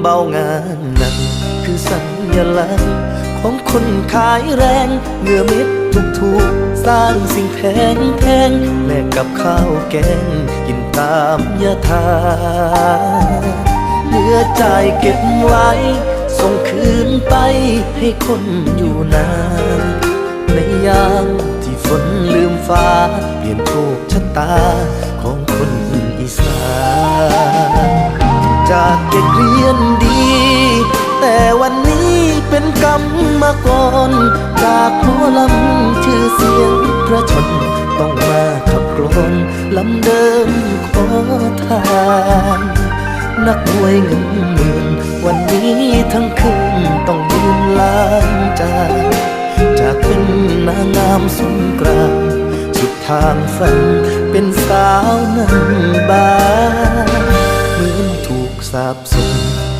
เบางานนักคือสัญลักษณ์ของคนขายแรงเงื่อม็ดทุกถูกๆสร้างสิ่งแพงแพงแลกกับข้าวแกงกินตามยาทาเหลือใจเก็บไว้ ส่งคืนไปให้คนอยู่นานในยามที่ฝนลืมฟ้า เปลี่ยนโชคชะตาของคน จากเด็กเรียนดี แต่วันนี้เป็นกรรมมากรจากหมอลำชื่อเสียงพระชน ต้องมาขับกลอนลำเดินขอทานนักมวยเงินหมื่นวันนี้ทั้งคืนต้องยืนล้างจานจากเป็นนางงามสงกรานสุดทางฝันเป็นสาวนันบาน สับสน